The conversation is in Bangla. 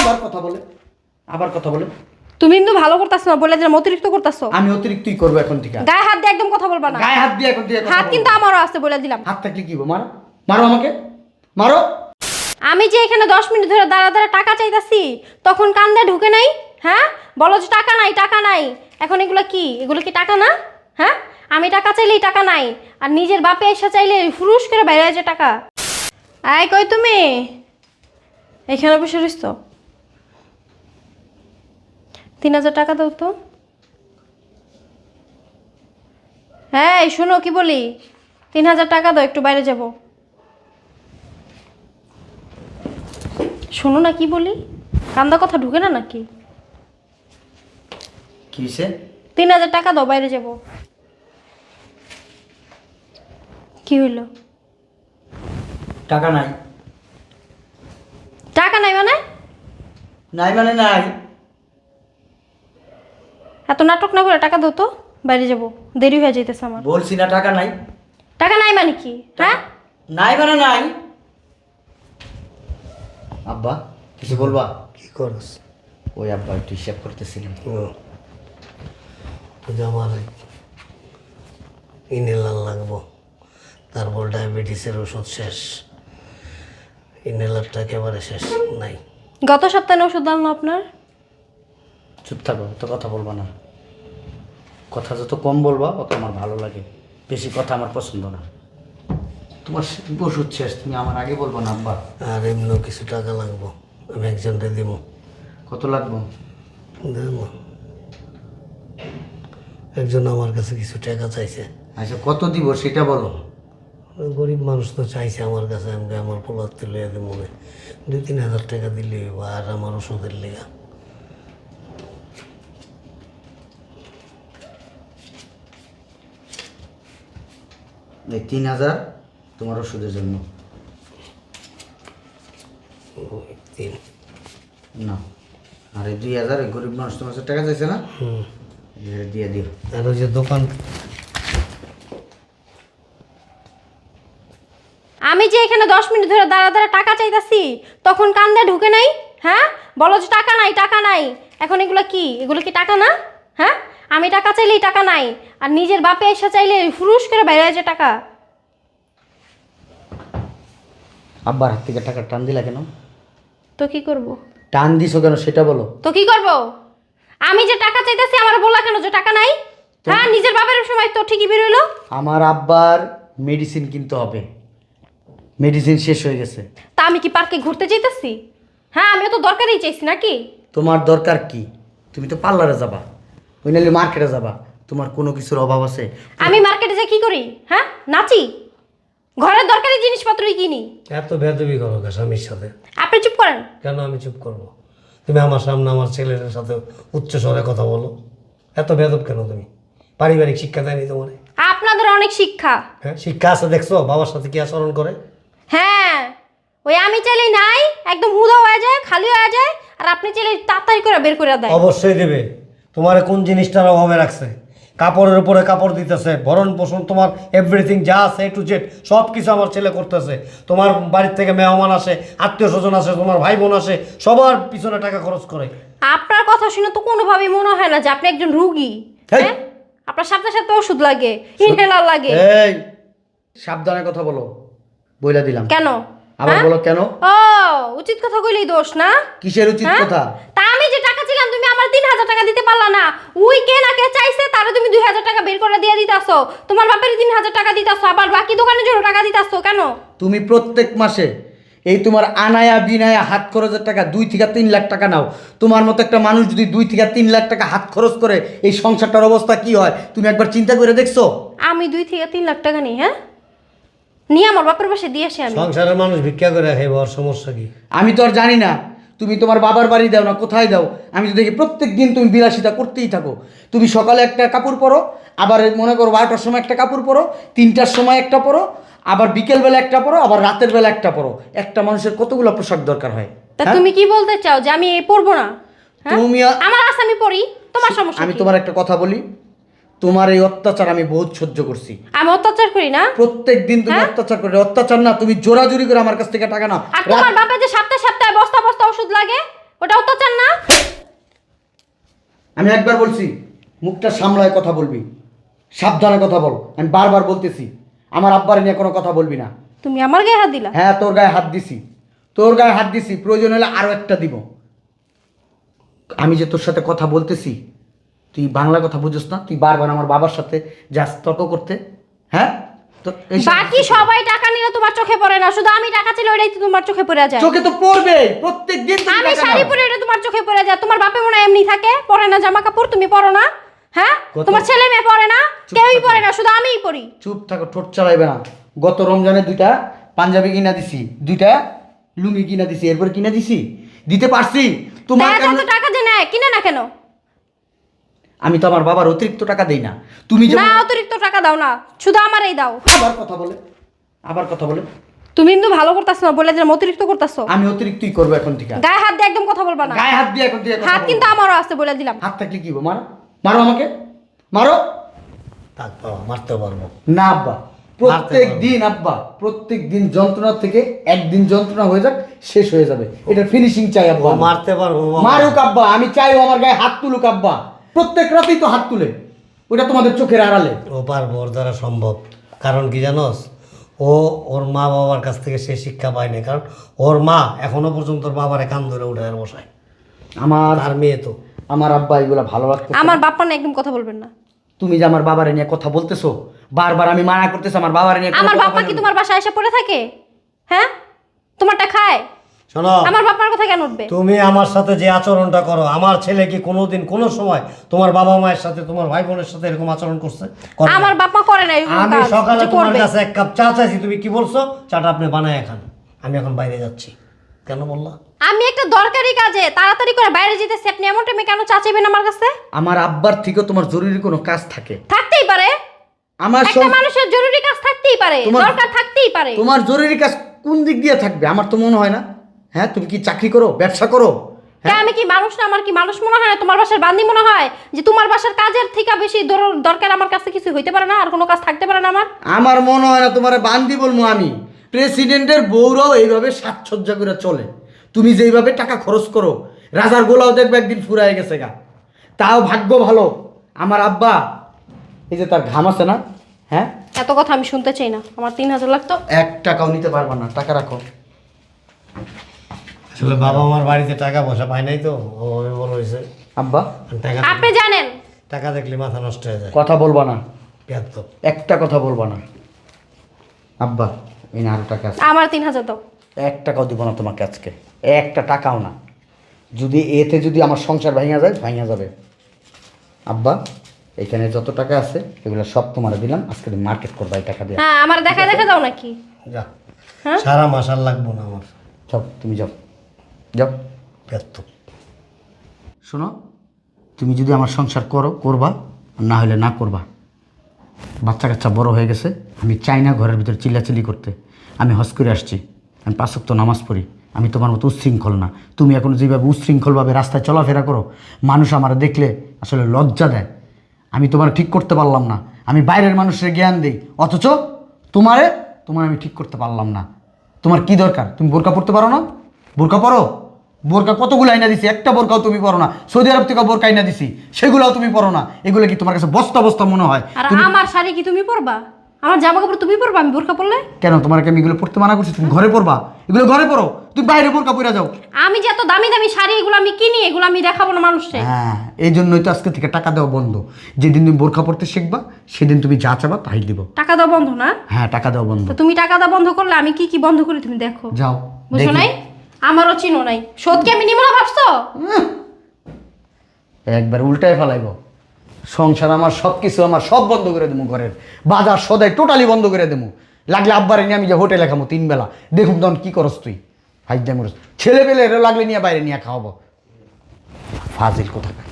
আবার কথা বলে আবার কথা বলে। তুমি কিন্তু ভালো করতেছো না বলে দিলাম অতিরিক্ত করতেছো। আমি অতিরিক্তই করব এখন থেকে। গায়ে হাত দিয়ে একদম কথা বলবা না। গায়ে হাত দিয়ে এখন থেকে হাত। কিন্তু আমারও আছে বলে দিলাম। হাত থাকলে কি হব? মারো। মারো আমাকে। মারো। আমি যে এখানে দশ মিনিট ধরে দাঁড়া দাঁড়া টাকা চাইতাছি তখন কান্দে ঢুকে নাই হ্যাঁ? বলো যে টাকা নাই টাকা নাই। এখন এগুলো কি? এগুলো কি টাকা না? হ্যাঁ? আমি টাকা চাইলেই টাকা নাই আর নিজের বাপে এসে চাইলে ফুরুস করে বেড়ে যায় টাকা। আয় কই তুমি? এখানে বসে রইস তো তিন হাজার টাকা দাও তো। হ্যাঁ এই শোনো কি বলি? তিন হাজার টাকা দাও একটু বাইরে যাব। শোনো না কি বলি? কান্দা কথা ঢুকে না নাকি? কি তিন হাজার টাকা দাও বাইরে যাব। কি হইল? টাকা নাই। টাকা নাই মানে? নাই মানে নাই। এত নাটক না করে টাকা দাও তো বাইরে যাব। দেরি হয়ে যাইতেছে আমার। বলছি না টাকা নাই। টাকা নাই মানে কি? হ্যাঁ? নাই মানে নাই। আব্বা কিছু বলবা? কি করস? ওই আব্বা একটু হিসাব করতেছিলাম। আমার ইনহেলার লাগবো। তারপর ডায়াবেটিসের ওষুধ শেষ। ইনহেলারটা একেবারে শেষ নাই। গত সপ্তাহে ওষুধ আনলো আপনার? চুপ থাকো তো কথা বলবা না। কথা যত কম বলবা অত আমার ভালো লাগে। বেশি কথা আমার পছন্দ না। তোমার সে- ওষুধ শেষ তুমি আমার আগে বলব না আব্বা। আর এমনিও কিছু টাকা লাগবো। আমি একজনকে দিব। কত লাগবো? দেব। একজন আমার কাছে কিছু টাকা চাইছে। আচ্ছা কত দিব সেটা বলো। গরিব মানুষ তো চাইছে আমার কাছে আমি আমার পোলার তুলে দেবো দুই তিন হাজার টাকা দিলে আর আমার ওষুধের লেগা। এই তিন হাজার তোমার ওষুধের জন্য। না আর এই দুই হাজার গরিব মানুষ তোমার কাছে টাকা চাইছে না? দিয়ে দিও। আর ওই যে দোকান। আমি যে এখানে দশ মিনিট ধরে দাঁড়া দাঁড়া টাকা চাইতাছি তখন কান্দে ঢুকে নাই হ্যাঁ? বলো যে টাকা নাই টাকা নাই। এখন এগুলো কি? এগুলো কি টাকা না? হ্যাঁ? আমি টাকা চাইলেই টাকা নাই আর নিজের বাপে এসে চাইলে ফুরুস করে বেড়ে যায় টাকা। আব্বার হাত থেকে টাকা টান দিলা কেন? তো কি করব? টান দিছো কেন সেটা বলো। তো কি করব? আমি যে টাকা চাইতেছি আমার বলা কেন যে টাকা নাই? হ্যাঁ নিজের বাপের সময় তো ঠিকই বেরোলো আমার আব্বার মেডিসিন কিনতে হবে। মেডিসিন শেষ হয়ে গেছে। তা আমি কি পার্কে ঘুরতে যেতেছি হ্যাঁ আমিও তো দরকারই চাইছি নাকি? তোমার দরকার কি? তুমি তো পার্লারে যাবা। ওই নাহলে মার্কেটে যাবা। তোমার কোনো কিছুর অভাব আছে? আমি মার্কেটে যে কি করি? হ্যাঁ? নাচি? ঘরের দরকারি জিনিসপত্রই কিনি। এত বেদবি করো গা স্বামীর সাথে? আপনি চুপ করেন। কেন আমি চুপ করব? তুমি আমার সামনে আমার ছেলের সাথে উচ্চ স্বরে কথা বলো। এত বেদব কেন তুমি? পারিবারিক শিক্ষা দেয়নি তোমার। আপনাদের অনেক শিক্ষা। হ্যাঁ শিক্ষা আছে দেখছ? বাবার সাথে কি আচরণ করে? হ্যাঁ। ওই আমি চাইলেই নাই একদম হুদা হয়ে যায় খালি হয়ে যায় আর আপনি চাইলে তাড়াতাড়ি করে বের করে দেয় অবশ্যই দেবে। তোমার কোন জিনিসটার অভাবে রাখছে? কাপড়ের উপরে কাপড় দিতেছে ভরণ পোষণ তোমার এভরিথিং যা আছে এ টু জেড সব কিছু আমার ছেলে করতেছে। তোমার বাড়ির থেকে মেহমান আসে আত্মীয় স্বজন আসে তোমার ভাই বোন আসে সবার পিছনে টাকা খরচ করে। আপনার কথা শুনে তো কোনোভাবেই মনে হয় না যে আপনি একজন রুগী! হ্যাঁ? আপনার সাথে সাথে ওষুধ লাগে ইনহেলার লাগে। এই সাবধানে কথা বলো বইলা দিলাম। কেন? আবার হ্যাঁ? বলো কেন? ও উচিত কথা কইলেই দোষ না? কিসের উচিত হ্যাঁ? কথা? তা আমি যে টাকা ছিলাম তুমি আমার তিন হাজার টাকা দিতে পারলা না। উই কে না কে চাইছে তারে তুমি দুই হাজার টাকা বের করে দিয়ে দিতাছো। তোমার বাপের তিন হাজার টাকা দিতাছো আবার বাকি দোকানের জন্য টাকা দিতাছো কেন? তুমি প্রত্যেক মাসে এই তোমার আনায়া বিনায়া হাত খরচের টাকা দুই থেকে তিন লাখ টাকা নাও। তোমার মতো একটা মানুষ যদি দুই থেকে তিন লাখ টাকা হাত খরচ করে এই সংসারটার অবস্থা কি হয় তুমি একবার চিন্তা করে দেখছ? আমি দুই থেকে তিন লাখ টাকা নিই হ্যাঁ? নিয়ে আমার বাপের পাশে দিয়ে আসি আমি। সংসারের মানুষ ভিক্ষা করে খাইব আর সমস্যা কি? আমি তো আর জানি না। তুমি তোমার বাবার বাড়ি দাও না কোথায় দাও? আমি তো দেখি প্রত্যেক দিন তুমি বিলাসিতা করতেই থাকো। তুমি সকালে একটা কাপড় পরো আবার মনে করো বারোটার সময় একটা কাপড় পরো তিনটার সময় একটা পরো আবার বিকেলবেলা একটা পরো আবার রাতের বেলা একটা পরো। একটা মানুষের কতগুলো পোশাক দরকার হয় তা হ্যাঁ? তুমি কি বলতে চাও যে আমি এ পড়ব না? হ্যাঁ? তুমি আমার আশা আমি পড়ি তোমার সমস্যা আমি তোমার একটা কথা বলি তোমার এই অত্যাচার আমি বহুত সহ্য করছি। আমি অত্যাচার করি না? প্রত্যেক দিন তুমি হ্যাঁ? অত্যাচার করে অত্যাচার না তুমি জোরাজুরি করে আমার কাছ থেকে টাকা নাও। আর তোমার বাপে যে সপ্তাহে সপ্তাহে বস্তা বস্তা ওষুধ লাগে? ওটা অত্যাচার না? আমি একবার বলছি মুখটা সামলায় কথা বলবি। সাবধানে কথা বল আমি বারবার বলতেছি। আমার আব্বার নিয়ে কোনো কথা বলবি না। তুমি আমার গায়ে হাত দিলা? হ্যাঁ তোর গায়ে হাত দিছি। তোর গায়ে হাত দিছি প্রয়োজন হলে আরও একটা দিব। আমি যে তোর সাথে কথা বলতেছি তুই বাংলা কথা বুঝিস না তুই বারবার আমার বাবার সাথে যাস তর্ক করতে হ্যাঁ? বাকি সবাই টাকা নিলে তোমার চোখে পড়ে না। শুধু আমি টাকা ছিল ওটাই তো তোমার চোখে পড়ে যায়। চোখে তো পড়বে প্রত্যেক দিন তুমি আমি শাড়ি পরে এটা তোমার চোখে পড়ে যায়। তোমার বাপে মনে এমনি থাকে পরে না। জামা কাপড় তুমি পরো না হ্যাঁ? তোমার ছেলে মেয়ে পরে না কেউই পরে না শুধু আমিই পরি। চুপ থাকো ঠোঁট চালাইবে না। গত রমজানে দুইটা পাঞ্জাবি কিনা দিছি দুইটা লুঙ্গি কিনা দিছি এরপর কিনা দিছি। দিতে পারছি? তোমার টাকা যে নেয় কিনে না কেন? আমি তো আমার বাবার অতিরিক্ত টাকা দেই না। তুমি যে না অতিরিক্ত টাকা দাও না। শুধু আমারই দাও। আবার কথা বলে। আবার কথা বলে। তুমি কিন্তু ভালো করতেছো না বলে দিলাম অতিরিক্ত করতেছো। আমি অতিরিক্তই করব এখন থেকে। গায়ে হাত দিয়ে একদম কথা বলবা না। গায়ে হাত দিয়ে এখন থেকে কথা হাত বলব। কিন্তু আমারও আছে বলে দিলাম। হাত থাকলে কি হব? মারো। মারো আমাকে। মারো। থাক বাবা মারতে পারব। না আব্বা। প্রত্যেক দিন আব্বা প্রত্যেক দিন যন্ত্রণা থেকে একদিন যন্ত্রণা হয়ে যাক শেষ হয়ে যাবে। এটা ফিনিশিং চাই আব্বা। মারতে পারব মারুক আব্বা আমি চাই আমার গায়ে হাত তুলুক আব্বা। প্রত্যেক রাতেই তো হাত তুলে। ওটা তোমাদের চোখের আড়ালে। ও পারব ওর দ্বারা সম্ভব। কারণ কি জানোস? ও ওর মা বাবার কাছ থেকে সে শিক্ষা পায়নি কারণ ওর মা এখনও পর্যন্ত ওর বাবারে কান ধরে উঠে আর বসায়। আমার আর মেয়ে তো। আমার আব্বা এগুলো ভালো লাগতো আমার বাপ্পা না একদম কথা বলবেন না। তুমি যে আমার বাবারে নিয়ে কথা বলতেছো বারবার আমি মানা করতেছি আমার বাবারে নিয়ে আমার বাপ্পা কি তোমার বাসায় এসে পড়ে থাকে? হ্যাঁ? তোমারটা খায়? শোনো। আমার কথা কেন উঠবে? তুমি আমার সাথে যে আচরণটা করো আমার ছেলে কি কোনোদিন কোনো সময় তোমার বাবা মায়ের সাথে তোমার ভাই বোনের সাথে এরকম আচরণ করছে। আমার করে না আমি সকালে তোমার কাছে এক কাপ চা চাইছি তুমি কি বলছো? চাটা আপনি বানায় খান। আমি এখন বাইরে যাচ্ছি। কেন বললা? আমি একটা দরকারি কাজে তাড়াতাড়ি করে বাইরে যেতেছি। আপনি এমন টাইমে কেন চা চাইবেন আমার কাছে? আমার আব্বার থেকেও তোমার জরুরি কোনো কাজ থাকে। থাকতেই পারে। আমার একটা মানুষের জরুরি কাজ থাকতেই পারে তোমার- দরকার থাকতেই পারে। তোমার জরুরি কাজ কোন দিক দিয়ে থাকবে? আমার তো মনে হয় না। হ্যাঁ তুমি কি চাকরি করো? ব্যবসা করো? তা আমি কি মানুষ না? আমার কি মানুষ মনে হয় না? তোমার বাসার বান্দি মনে হয় যে তোমার বাসার কাজের থেকে বেশি দর- দরকার আমার কাছে কিছু হইতে পারে না? আর কোনো কাজ থাকতে পারে না আমার? আমার মনে হয় না তোমার বান্দি বলব আমি। প্রেসিডেন্টের বউরাও এইভাবে সাজসজ্জা করে চলে। তুমি যেইভাবে টাকা খরচ করো রাজার গোলাও দেখবে একদিন ফুরায় গেছে গা। তাও ভাগ্য ভালো। আমার আব্বা এই যে তার ঘাম আছে না? হ্যাঁ? এত কথা আমি শুনতে চাই না। আমার তিন হাজার লাগতো। এক টাকাও নিতে পারবা না। টাকা রাখো। আসলে বাবা আমার বাড়িতে টাকা পয়সা পায় নাই তো ও হয়েছে। আব্বা? টাকা আপনি জানেন। টাকা দেখলে মাথা নষ্ট হয়ে যায়। কথা বলবা না। পেঁয়াজ একটা কথা বলবা না। আব্বা এই না আরও টাকা আছে। আমার তিন হাজার দাও। এক টাকাও দিব না তোমাকে আজকে। একটা টাকাও না। যদি এতে যদি আমার সংসার ভাঙা যায় ভাঙা যাবে। আব্বা এখানে যত টাকা আছে এগুলো সব তোমার দিলাম। আজকে তুমি মার্কেট করবা এই টাকা দিয়ে। হ্যাঁ আমার দেখা দেখা দাও নাকি? যা। হ্যাঁ? সারা মাস আর লাগবো না আমার। সব তুমি যাও। যাও। পেঁয়াজ শোনো, তুমি যদি আমার সংসার করো, করবা, না হলে না করবা। বাচ্চা কাচ্চা বড় হয়ে গেছে, আমি চাই না ঘরের ভিতরে চিল্লাচিল্লি করতে। আমি হজ করে আসছি, আমি পাঁচক তো নামাজ পড়ি, আমি তোমার মতো উচ্ছৃঙ্খল না। তুমি এখন যেভাবে উচ্ছৃঙ্খলভাবে রাস্তায় চলাফেরা করো, মানুষ আমার দেখলে আসলে লজ্জা দেয়। আমি তোমার ঠিক করতে পারলাম না। আমি বাইরের মানুষের জ্ঞান দিই, অথচ তোমারে, তোমার আমি ঠিক করতে পারলাম না। তোমার কি দরকার? তুমি বোরকা পড়তে পারো না? বোরকা পরো? বোরকা কতগুলো আইনা দিছি? একটা বোরকাও তুমি পরো না। সৌদি আরব থেকে বোরকা আইনা দিছি সেগুলোও তুমি পরো না। এগুলো কি তোমার কাছে বস্তা বস্তা মনে হয়? আর আমার শাড়ি কি তুমি পরবা? আমার জামা কাপড় তুমি পরবা? আমি বোরকা পরলে? কেন? তোমাকে আমি এগুলো পড়তে মানা করছি? তুমি ঘরে পড়বা এগুলো ঘরে পড়ো তুমি বাইরে বোরকা পরে যাও। আমি যে এত দামি দামি শাড়ি এগুলো আমি কিনি এগুলো আমি দেখাবো না মানুষকে। হ্যাঁ এই জন্যই তো আজকে থেকে টাকা দেওয়া বন্ধ। যেদিন তুমি বোরকা পড়তে শিখবা সেদিন তুমি যা চাবা তাই দিব। টাকা দেওয়া বন্ধ না? হ্যাঁ টাকা দেওয়া বন্ধ। তুমি টাকা দেওয়া বন্ধ করলে আমি কি কি বন্ধ করি তুমি দেখো। যাও বুঝছ নাই? আমারও চিনো নাই। সত্যি আমি নিমো না ভাবছ? একবার উল্টায় ফেলাইব। সংসার আমার সব কিছু আমার সব বন্ধ করে দেবো ঘরের। বাজার সদাই টোটালি বন্ধ করে দেবো লাগলে আব্বারে নিয়ে আমি যে হোটেলে খাব তিন বেলা। দেখুন তখন কী করস তুই? ফাইজ করস। ছেলে পেলে লাগলে নিয়ে বাইরে নিয়ে খাওয়াবো। ফাজিল কোথাকার?